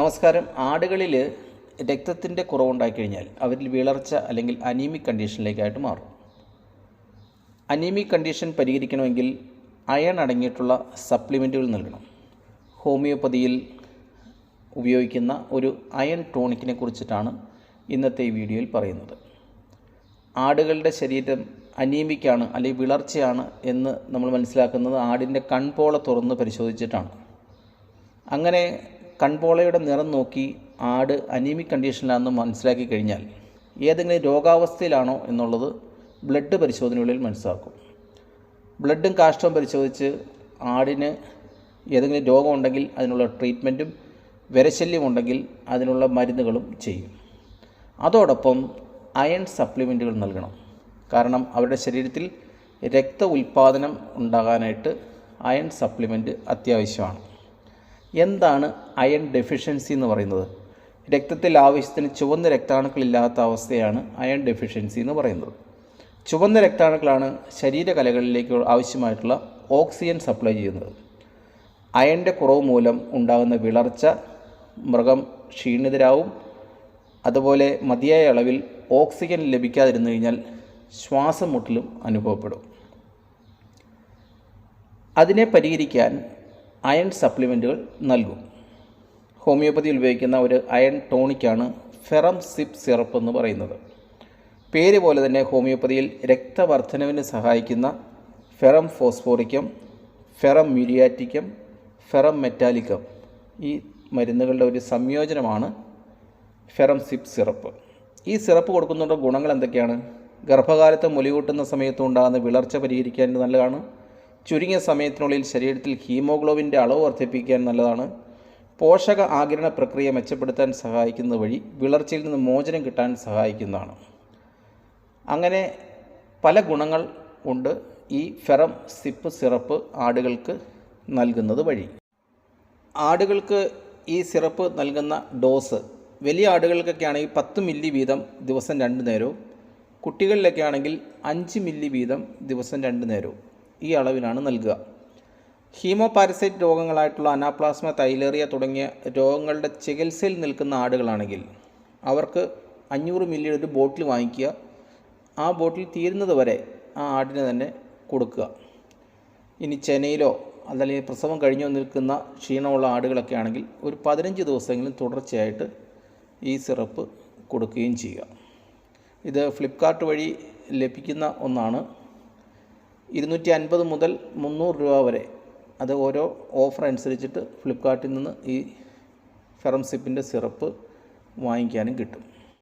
നമസ്കാരം. ആടുകളിൽ രക്തത്തിന്റെ കുറവുണ്ടായി കഴിഞ്ഞാൽ അവരിൽ വിളർച്ച അല്ലെങ്കിൽ അനീമിക് കണ്ടീഷനിലേക്കായിട്ട് മാറും. അനീമിക് കണ്ടീഷൻ പരിഹരിക്കണമെങ്കിൽ അയൺ അടങ്ങിയിട്ടുള്ള സപ്ലിമെന്റുകൾ നൽകണം. ഹോമിയോപ്പതിയിൽ ഉപയോഗിക്കുന്ന ഒരു അയൺ ടോണിക്കിനെ കുറിച്ചിട്ടാണ് ഇന്നത്തെ ഈ വീഡിയോയിൽ പറയുന്നത്. ആടുകളുടെ ശരീരം അനീമിക്കാണ് അല്ലെങ്കിൽ വിളർച്ചയാണ് എന്ന് നമ്മൾ മനസ്സിലാക്കുന്നത് ആടിന്റെ കൺപോള തുറന്ന് പരിശോധിച്ചിട്ടാണ്. അങ്ങനെ കൺപോളയുടെ നിറം നോക്കി ആട് അനീമിക് കണ്ടീഷനിലാണെന്ന് മനസ്സിലാക്കി കഴിഞ്ഞാൽ ഏതെങ്കിലും രോഗാവസ്ഥയിലാണോ എന്നുള്ളത് ബ്ലഡ് പരിശോധനകളിൽ മനസ്സിലാക്കും. ബ്ലഡും കാഷ്ടവും പരിശോധിച്ച് ആടിന് ഏതെങ്കിലും രോഗമുണ്ടെങ്കിൽ അതിനുള്ള ട്രീറ്റ്മെന്റും വിരശല്യം ഉണ്ടെങ്കിൽ അതിനുള്ള മരുന്നുകളും ചെയ്യും. അതോടൊപ്പം അയൺ സപ്ലിമെന്റുകൾ നൽകണം. കാരണം അവരുടെ ശരീരത്തിൽ രക്ത ഉൽപ്പാദനം ഉണ്ടാകാനായിട്ട് അയൺ സപ്ലിമെന്റ് അത്യാവശ്യമാണ്. എന്താണ് അയൺ ഡെഫിഷ്യൻസി എന്ന് പറയുന്നത്? രക്തത്തിൽ ആവശ്യത്തിന് ചുവന്ന രക്താണുക്കളില്ലാത്ത അവസ്ഥയാണ് അയൺ ഡെഫിഷ്യൻസി എന്ന് പറയുന്നത്. ചുവന്ന രക്താണുക്കളാണ് ശരീരകലകളിലേക്ക് ആവശ്യമായിട്ടുള്ള ഓക്സിജൻ സപ്ലൈ ചെയ്യുന്നത്. അയണിന്റെ കുറവ് മൂലം ഉണ്ടാകുന്ന വിളർച്ച മൃഗം ക്ഷീണിതരാവും. അതുപോലെ മതിയായ അളവിൽ ഓക്സിജൻ ലഭിക്കാതിരുന്നു കഴിഞ്ഞാൽ ശ്വാസം മുട്ടലും അനുഭവപ്പെടും. അതിനെ പരിഹരിക്കാൻ അയൺ സപ്ലിമെന്റുകൾ നൽകും. ഹോമിയോപ്പതിയിൽ ഉപയോഗിക്കുന്ന ഒരു അയൺ ടോണിക്കാണ് ഫെറം സിപ്പ് സിറപ്പ് എന്ന് പറയുന്നത്. പേര് പോലെ തന്നെ ഹോമിയോപ്പതിയിൽ രക്തവർദ്ധനവിന് സഹായിക്കുന്ന Ferrum Phosphoricum Ferrum Muriaticum Ferrum Metallicum ഈ മരുന്നുകളുടെ ഒരു സംയോജനമാണ് ഫെറം സിപ്പ് സിറപ്പ്. ഈ സിറപ്പ് കൊടുക്കുന്നതിന്റെ ഗുണങ്ങൾ എന്തൊക്കെയാണ്? ഗർഭകാലത്ത് മുലയൂട്ടുന്ന സമയത്ത് ഉണ്ടാകുന്ന വിളർച്ച പരിഹരിക്കാൻ നല്ലതാണ്. ചുരുങ്ങിയ സമയത്തിനുള്ളിൽ ശരീരത്തിൽ ഹീമോഗ്ലോബിന്റെ അളവ് വർദ്ധിപ്പിക്കാൻ നല്ലതാണ്. പോഷക ആകിരണ പ്രക്രിയ മെച്ചപ്പെടുത്താൻ സഹായിക്കുന്നത് വഴി വിളർച്ചയിൽ നിന്ന് മോചനം കിട്ടാൻ സഹായിക്കുന്നതാണ്. അങ്ങനെ പല ഗുണങ്ങൾ ഉണ്ട് ഈ ഫെറം സിപ്പ് സിറപ്പ് ആടുകൾക്ക് നൽകുന്നത് വഴി. ആടുകൾക്ക് ഈ സിറപ്പ് നൽകുന്ന ഡോസ് വലിയ ആടുകൾക്കൊക്കെ ആണെങ്കിൽ പത്ത് മില്ലി വീതം ദിവസം രണ്ട് നേരവും. കുട്ടികളിലൊക്കെ ആണെങ്കിൽ അഞ്ച് മില്ലി വീതം ദിവസം രണ്ട് നേരവും. ഈ അളവിലാണ് നൽകുക. ഹീമോപാരസൈറ്റ് രോഗങ്ങളായിട്ടുള്ള അനാപ്ലാസ്മ തൈലേറിയ തുടങ്ങിയ രോഗങ്ങളുടെ ചികിത്സയിൽ നിൽക്കുന്ന ആടുകളാണെങ്കിൽ അവർക്ക് അഞ്ഞൂറ് മില്ലിയുടെ ഒരു ബോട്ടിൽ വാങ്ങിക്കുക. ആ ബോട്ടിൽ തീരുന്നത് വരെ ആ ആടിനെ തന്നെ കൊടുക്കുക. ഇനി ചെനയിലോ അല്ലെങ്കിൽ പ്രസവം കഴിഞ്ഞു നിൽക്കുന്ന ക്ഷീണമുള്ള ആടുകളൊക്കെ ആണെങ്കിൽ ഒരു പതിനഞ്ച് ദിവസമെങ്കിലും തുടർച്ചയായിട്ട് ഈ സിറപ്പ് കൊടുക്കുകയും ചെയ്യുക. ഇത് ഫ്ലിപ്കാർട്ട് വഴി ലഭിക്കുന്ന ഒന്നാണ്. ഇരുന്നൂറ്റി അൻപത് മുതൽ മുന്നൂറ് രൂപ വരെ. അത് ഓരോ ഓഫർ അനുസരിച്ചിട്ട് ഫ്ലിപ്പ്കാർട്ടിൽ നിന്ന് ഈ ഫെറം സിപ്പിന്റെ സിറപ്പ് വാങ്ങിക്കാനും കിട്ടും.